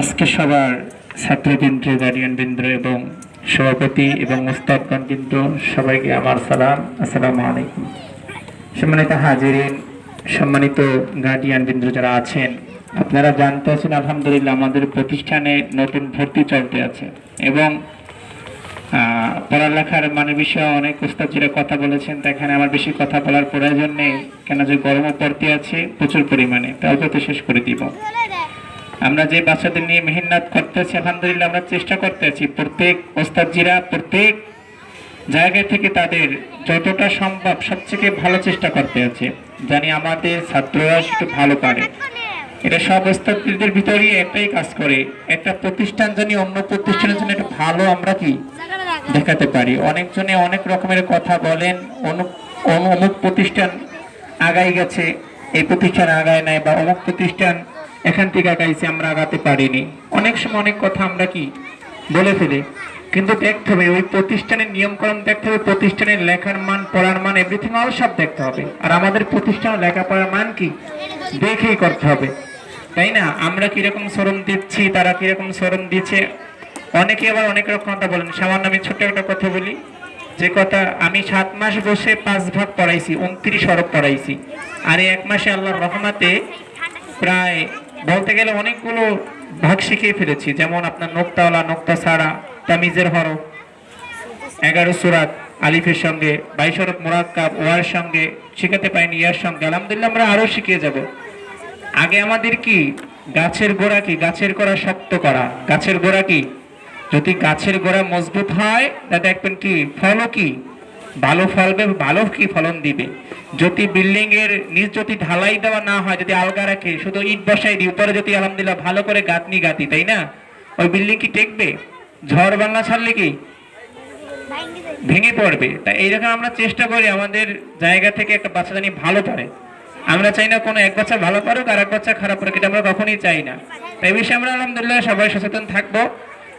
আজকে সবার ছাত্রবৃন্দ গার্ডিয়ানবৃন্দ এবং সভাপতি এবং উস্তাদগণবৃন্দ, সবাইকে আমার সালাম। আসসালামু আলাইকুম। সম্মানিত হাজিরিন, সম্মানিত গার্ডিয়ানবৃন্দ যারা আছেন, আপনারা জানতে আছেন, আলহামদুলিল্লাহ, আমাদের প্রতিষ্ঠানে নতুন ভর্তি চলতে আছে এবং পড়ালেখার মানে বিষয়ে অনেক উস্তাদজিরা কথা বলেছেন, তো এখানে আমার বেশি কথা বলার প্রয়োজন নেই। কেন যে গরমও পড়তে আছে, প্রচুর পরিমাণে। তাও তো শেষ করে দিব। আমরা যে বাচ্চাদের নিয়ে মেহনত করতেছি, আলহামদুলিল্লাহ আমরা চেষ্টা করতে আছি প্রত্যেক ওস্তাদজিরা প্রত্যেক জায়গা থেকে তাদের যতটা সম্ভব সবথেকে ভালো চেষ্টা করতে আছে, জানি আমাদের ছাত্ররা একটু ভালো পারে। এটা সব ওস্তাদদের ভিতরেই একটাই কাজ করে, একটা প্রতিষ্ঠান জানি অন্য প্রতিষ্ঠানের জন্য একটু ভালো আমরা কি দেখাতে পারি। অনেকজনে অনেক রকমের কথা বলেন, অনু- অমু- অমুক প্রতিষ্ঠান আগাই গেছে, এই প্রতিষ্ঠান আগায় নাই বা অমুক প্রতিষ্ঠান এখান থেকে আগাইছে আমরা আগাতে পারিনি। অনেক সময় অনেক কথা আমরা কি বলে ফেলি, কিন্তু দেখতে হবে, ওই প্রতিষ্ঠানের নিয়মকরণ দেখতে হবে, প্রতিষ্ঠানের লেখার মান, পড়ার মান এভরিথিং অল সব দেখতে হবে। আর আমাদের প্রতিষ্ঠান লেখাপড়ার মান কি? দেখেই করতে হবে। তাই না? আমরা কীরকম শ্রম দিচ্ছি, তারা কীরকম শ্রম দিচ্ছে? অনেকে আবার অনেক রকম কথা বলেন। সামান্য আমি ছোট্ট একটা কথা বলি। যে কথা, আমি সাত মাস বসে পাঁচ ভাগ পড়াইছি, উনত্রিশ হরফ পড়াইছি। আর এক মাসে আল্লাহর রহমাতে প্রায় বলতে গেলে অনেকগুলো ভাগ শিখিয়ে ফেলেছি, যেমন আপনার নোক্তাওয়ালা নোক্তা ছাড়া তামিজের হরফ, এগারো সুরাত, আলিফের সঙ্গে, বাইশ হরফ মোরাক্কাব, ওয়ার সঙ্গে, শিখাতে পাইনি ইয়ার সঙ্গে। আলহামদুলিল্লাহ আমরা আরও শিখিয়ে যাব। আগে আমাদের কি? গাছের গোড়া কি? গাছের গোড়া শক্ত করা। গাছের গোড়া কি? যদি গাছের গোড়া মজবুত হয় তা দেখবেন কি? ফলও কি? ভালো ফলবে ভালো কি ফলন দিবে? যদি বিল্ডিং এর নিচ যদি ঢালাই দেওয়া না হয়, যদি আলগা রাখে, শুধু ইট বসাই দিই, উপরে যদি আলহামদুলিল্লাহ ভালো করে গাঁথনি গাঁথি, তাই না? ওই বিল্ডিং কি টেকবে? ঝড় বাংলা ছাড়লে কি? ভেঙে পড়বে। তাই এইরকম আমরা চেষ্টা করি, আমাদের জায়গা থেকে একটা বাচ্চা জানি ভালো পারে। আমরা চাই না কোনো এক বাচ্চা ভালো পারুক আর এক বাচ্চা খারাপ পারুক, এটা আমরা কখনই চাই না। তাই এই বিষয়ে আমরা আলহামদুলিল্লাহ সবাই সচেতন থাকব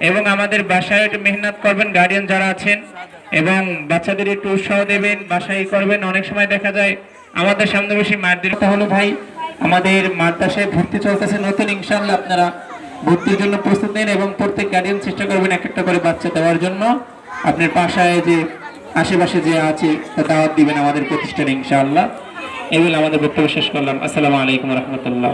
এবং আমাদের বাসায় একটু মেহনত করবেন গার্ডিয়ান যারা আছেন এবং বাচ্চাদের একটু উৎসাহ দেবেন, বাসায় করবেন। অনেক সময় দেখা যায় আমাদের সামনে বসে মারদের হলো ভাই আমাদের মাদ্রাসায় ভর্তি চলতেছে নতুন ইনশাল্লাহ আপনারা ভর্তির জন্য প্রস্তুত নেন এবং প্রত্যেক গার্ডিয়ান চেষ্টা করবেন এক একটা করে বাচ্চা দেওয়ার জন্য। আপনার পাশায় যে আশেপাশে যে আছে, তা দাওয়াত দিবেন আমাদের প্রতিষ্ঠানে, ইনশাআল্লাহ। এগুলো আমাদের বক্তব্য শেষ করলাম। আসসালামু আলাইকুম রহমতুল্লাহ।